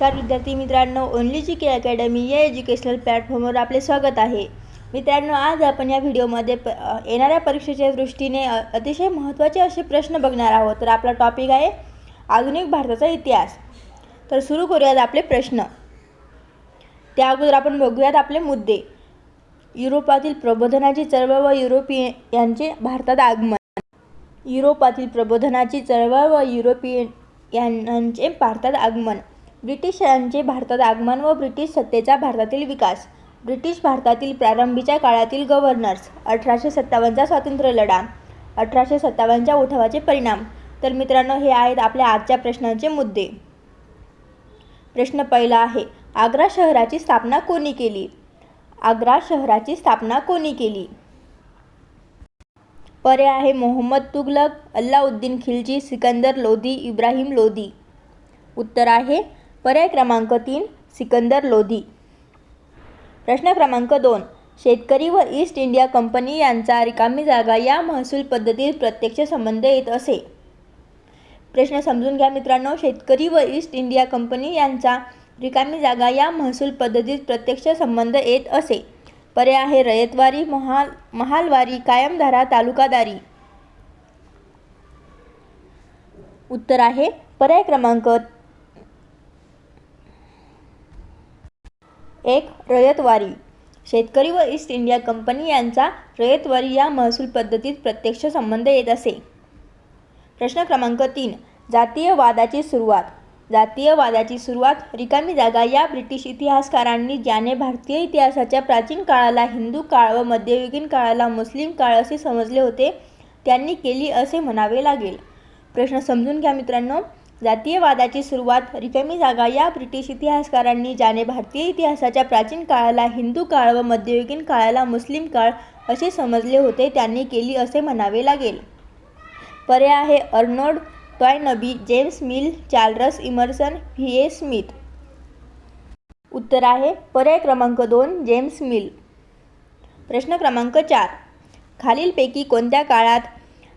नमस्कार विद्यार्थी मित्रांनो ओनली जी के अकॅडमी या एज्युकेशनल प्लॅटफॉर्मवर आपले स्वागत आहे. मित्रांनो आज आपण या व्हिडिओमध्ये प येणाऱ्या परीक्षेच्या दृष्टीने अतिशय महत्त्वाचे असे प्रश्न बघणार आहोत. तर आपला टॉपिक आहे आधुनिक भारताचा इतिहास. तर सुरू करूयात आपले प्रश्न. त्या अगोदर आपण बघूयात आपले मुद्दे. युरोपातील प्रबोधनाची चळवळ व युरोपियनचे भारतात आगमन. युरोपातील प्रबोधनाची चळवळ व युरोपियनांचे भारतात आगमन. ब्रिटिशांचे भारतात आगमन व ब्रिटिश सत्तेचा भारतातील विकास. ब्रिटिश भारतातील प्रारंभीच्या काळातील गव्हर्नर्स अठराशे सत्तावन्नचा स्वातंत्र्य लढा अठराशे सत्तावन्नच्या उठावाचे परिणाम. तर मित्रांनो हे आहेत आपल्या आजच्या प्रश्नांचे मुद्दे. प्रश्न पहिला आहे आग्रा शहराची स्थापना कोणी केली? आग्रा शहराची स्थापना कोणी केली? पर्याय आहे मोहम्मद तुगलक अल्लाउद्दीन खिलजी सिकंदर लोधी इब्राहिम लोधी. उत्तर आहे पर्याय क्रमांक तीन सिकंदर लोधी. प्रश्न क्रमांक दोन शेतकरी व ईस्ट इंडिया कंपनी यांचा रिकामी जागा या महसूल पद्धतीत प्रत्यक्ष संबंध येत असे. प्रश्न समजून घ्या मित्रांनो शेतकरी व ईस्ट इंडिया कंपनी यांचा रिकामी जागा या महसूल पद्धतीत प्रत्यक्ष संबंध येत असे. पर्याय आहे रयतवारी महाल महालवारी कायमधारा तालुकादारी. उत्तर आहे पर्याय क्रमांक एक रयतवारी. शेतकरी व ईस्ट इंडिया कंपनी यांचा रयतवारी या महसूल पद्धतीत प्रत्यक्ष संबंध येत असे. प्रश्न क्रमांक तीन. जातीयवादाची सुरुवात. जातीयवादाची सुरुवात रिकामी जागा या ब्रिटिश इतिहासकारांनी ज्याने भारतीय इतिहासाच्या प्राचीन काळाला हिंदू काळ व मध्ययुगीन काळाला मुस्लिम काळ असे समजले होते त्यांनी केली असे म्हणावे लागेल. प्रश्न समजून घ्या मित्रांनो. जातीयवादाची सुरुवात रिकामी जागा या ब्रिटिश इतिहासकारांनी ज्याने भारतीय इतिहासाच्या प्राचीन काळाला हिंदू काळ व मध्ययुगीन काळाला मुस्लिम काळ असे समजले होते त्यांनी केली असे म्हणावे लागेल. पर्याय आहे Arnold Toynbee James Mill Charles Emerson V. A. Smith. उत्तर आहे पर्याय क्रमांक दोन जेम्स मिल. प्रश्न क्रमांक चार. खालीलपैकी कोणत्या काळात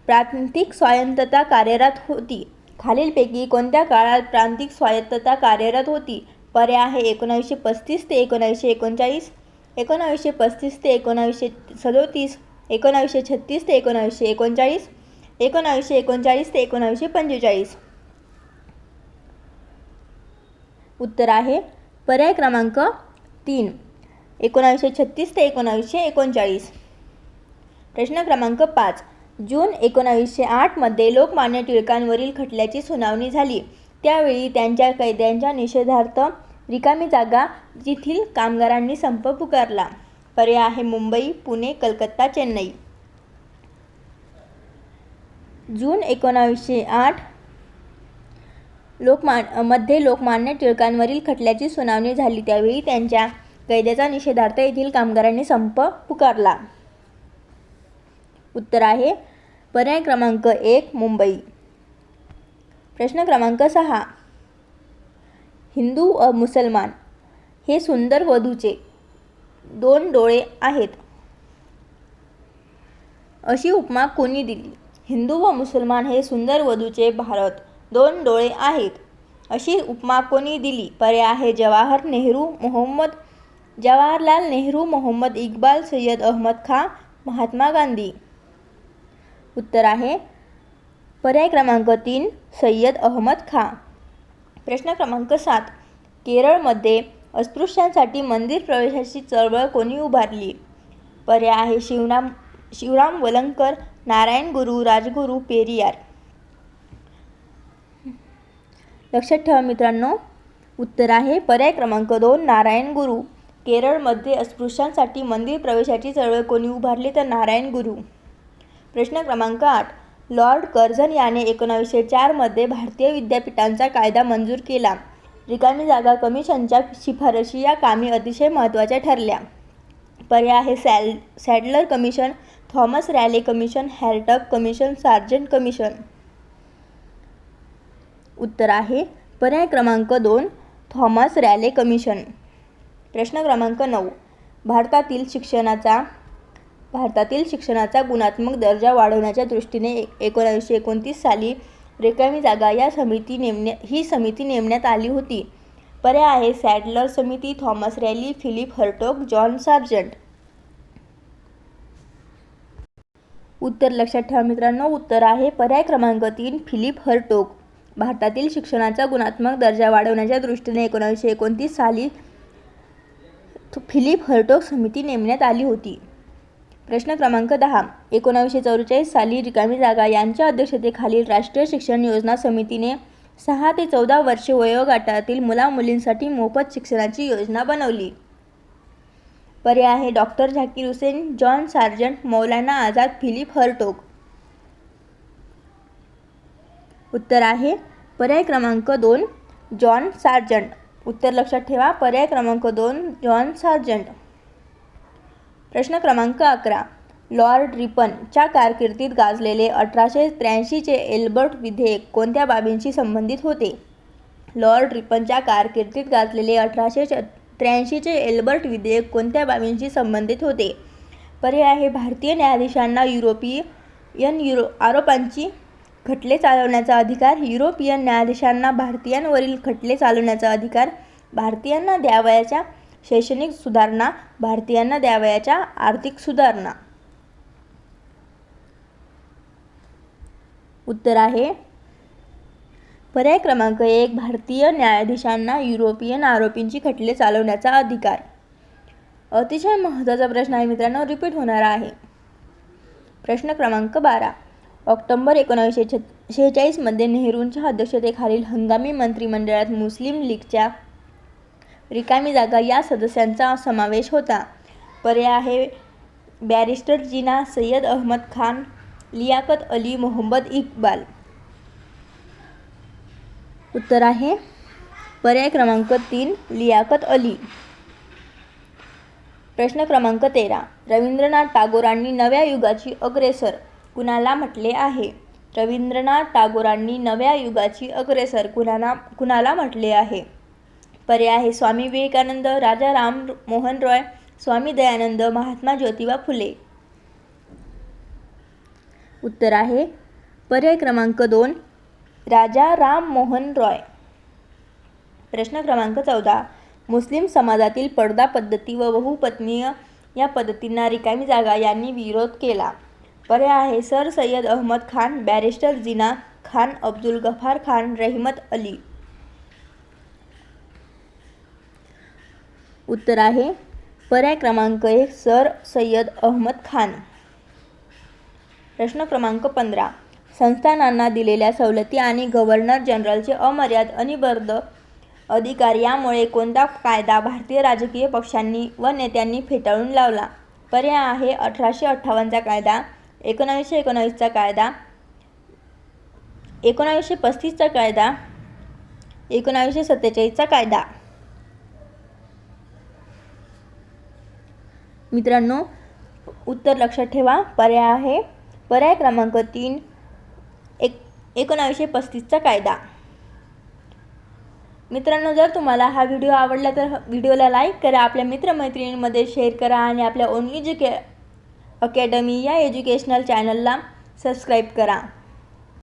प्रांतिक स्वायत्तता कार्यरत होती? खालीलपैकी कोणत्या काळात प्रांतिक स्वायत्तता कार्यरत होती? पर्याय आहे एकोणावीसशे पस्तीस ते एकोणावीसशे एकोणचाळीस एकोणावीसशे पस्तीस ते एकोणावीसशे सदोतीस एकोणावीसशे छत्तीस ते एकोणावीसशे एकोणचाळीस एकोणावीसशे एकोणचाळीस ते एकोणावीसशे पंचेचाळीस. उत्तर आहे पर्याय क्रमांक तीन एकोणावीसशे छत्तीस ते एकोणावीसशे एकोणचाळीस. प्रश्न क्रमांक पाच जून एकोणावीसशे आठमध्ये लोकमान्य टिळकांवरील खटल्याची सुनावणी झाली. त्यावेळी त्यांच्या कैद्यांच्या निषेधार्थ रिकामी जागा येथील कामगारांनी संप पुकारला. पर्याय आहे मुंबई पुणे कलकत्ता चेन्नई. जून एकोणावीसशे आठ लोकमानमध्ये लोकमान्य टिळकांवरील खटल्याची सुनावणी झाली. त्यावेळी त्यांच्या कैद्याचा निषेधार्थ येथील कामगारांनी संप पुकारला. उत्तर आहे पर्याय क्रमांक एक मुंबई. प्रश्न क्रमांक सहा. हिंदू व मुसलमान हे सुंदर वधूचे दोन डोळे आहेत. अशी उपमा कोणी दिली? हिंदू व मुसलमान हे सुंदर वधूचे भारत दोन डोळे आहेत. अशी उपमा कोणी दिली? पर्याय आहे जवाहर नेहरू मोहम्मद जवाहरलाल नेहरू मोहम्मद इक्बाल सय्यद अहमद खां महात्मा गांधी. उत्तर आहे. पर्याय क्रमांक तीन सय्यद अहमद खां. प्रश्न क्रमांक सात केरळमध्ये अस्पृश्यांसाठी मंदिर प्रवेशाची चळवळ कोणी उभारली? पर्याय आहे शिवराम शिवराम वलंकर नारायण गुरु राजगुरू पेरियार. लक्षात ठेवा मित्रांनो उत्तर आहे पर्याय क्रमांक दोन नारायण गुरु. केरळमध्ये अस्पृश्यांसाठी मंदिर प्रवेशाची चळवळ कोणी उभारली? तर नारायण गुरु. प्रश्न क्रमांक आठ. लॉर्ड कर्झन याने एकोणावीसशे चारमध्ये भारतीय विद्यापीठांचा कायदा मंजूर केला. रिकामी जागा कमिशनच्या शिफारशी या कामी अतिशय महत्त्वाच्या ठरल्या. पर्याय आहे cell Sadler commission Thomas Raleigh commission Hartog commission Sargent commission. उत्तर आहे पर्याय क्रमांक दोन थॉमस रॅले कमिशन. प्रश्न क्रमांक नऊ. भारतातील शिक्षणाचा भारतातील शिक्षणाचा गुणात्मक दर्जा वाढवण्याच्या दृष्टीने ए एकोणावीसशे एकोणतीस साली रिकामी जागा या समिती नेमण्या ही समिती नेमण्यात आली होती. पर्याय आहे सॅडलर समिती Thomas Raleigh Philip Hartog John Sargent. उत्तर लक्षात ठेवा मित्रांनो उत्तर आहे पर्याय क्रमांक तीन फिलिप हर्टोक भारतातील शिक्षणाचा गुणात्मक दर्जा वाढवण्याच्या दृष्टीने एकोणीसशे एकोणतीस साली फिलिप हर्टोक समिती नेमण्यात आली होती. प्रश्न क्रमांक दहा. एकोणावीसशे चौवेचाळीस साली रिकामी जागा यांच्या अध्यक्षतेखालील राष्ट्रीय शिक्षण योजना समितीने सहा ते चौदा वर्षे वयोगटातील मुलामुलींसाठी मोफत शिक्षणाची योजना बनवली. पर्याय आहे doctor Zakir Hussain John Sargent Maulana Azad Philip Hartog. उत्तर आहे पर्याय क्रमांक दोन जॉन सार्जंट. उत्तर लक्षात ठेवा पर्याय क्रमांक दोन जॉन सार्जंट. प्रश्न क्रमांक अकरा. लॉर्ड रिपनच्या कारकिर्दीत गाजलेले अठराशे त्र्याऐंशीचे एल्बर्ट विधेयक कोणत्या बाबींशी संबंधित होते? लॉर्ड रिपनच्या कारकिर्दीत गाजलेले अठराशे त्र्याऐंशीचे एल्बर्ट विधेयक कोणत्या बाबींशी संबंधित होते? पर्याय आहे भारतीय न्यायाधीशांना युरोपियन युरो आरोपांची खटले चालवण्याचा अधिकार युरोपियन न्यायाधीशांना भारतीयांवरील खटले चालवण्याचा अधिकार भारतीयांना द्यावयाच्या शैक्षणिक सुधारणा भारतीयांना द्यावयाच्या आर्थिक सुधारणा. उत्तर आहे. पर्याय क्रमांक एक भारतीय न्यायाधीशांना युरोपियन आरोपींची खटले चालवण्याचा अधिकार. अतिशय महत्त्वाचा प्रश्न आहे मित्रांनो रिपीट होणार आहे. प्रश्न क्रमांक बारा ऑक्टोंबर एकोणावीसशे छ शेहेचाळीसमध्ये नेहरूंच्या अध्यक्षतेखालील हंगामी मंत्रिमंडळात मुस्लिम लीगच्या रिकामी जागा या सदस्यांचा समावेश होता. पर्याय आहे बॅरिस्टर जिना सय्यद अहमद खान लियाकत अली मोहम्मद इक्बाल. उत्तर आहे पर्याय क्रमांक तीन लियाकत अली. प्रश्न क्रमांक तेरा रवींद्रनाथ टागोरांनी नव्या युगाची अग्रेसर कुणाला म्हटले आहे? रवींद्रनाथ टागोरांनी नव्या युगाची अग्रेसर कुणाला कुणाला म्हटले आहे? पर्याय आहे. स्वामी विवेकानंद राजा राम मोहन रॉय स्वामी दयानंद महात्मा ज्योतिबा फुले. उत्तर आहे. पर्याय क्रमांक दोन राजा राम मोहन रॉय. प्रश्न क्रमांक चौदा मुस्लिम समाजातील पडदा पद्धती व बहुपत्नीय या पद्धतींना रिकामी जागा यांनी विरोध केला. पर्याय आहे. Sir Syed Ahmad Khan barrister Jinnah Khan Abdul Ghaffar Khan Rahmat Ali. उत्तर आहे. पर्याय क्रमांक एक सर सय्यद अहमद खान. प्रश्न क्रमांक पंधरा. संस्थानांना दिलेल्या सवलती आणि गव्हर्नर जनरलचे अमर्याद अनिबर्ध अधिकार यामुळे कोणता कायदा भारतीय राजकीय पक्षांनी व नेत्यांनी फेटाळून लावला? पर्याय आहे अठराशे अठ्ठावन्नचा कायदा एकोणावीसशे एकोणावीसचा कायदा एकोणावीसशे पस्तीसचा कायदा एकोणावीसशे सत्तेचाळीसचा कायदा. मित्रांनो उत्तर लक्षात ठेवा. पर्याय आहे. पर्याय क्रमांक तीन एक एकोणावीसशे पस्तीसचा कायदा. मित्रांनो जर तुम्हाला हा व्हिडिओ आवडला तर व्हिडिओला लाईक करा आपल्या मित्रमैत्रिणींमध्ये शेअर करा आणि आपल्या ओन एज्युके अकॅडमी या एज्युकेशनल चॅनलला सबस्क्राईब करा.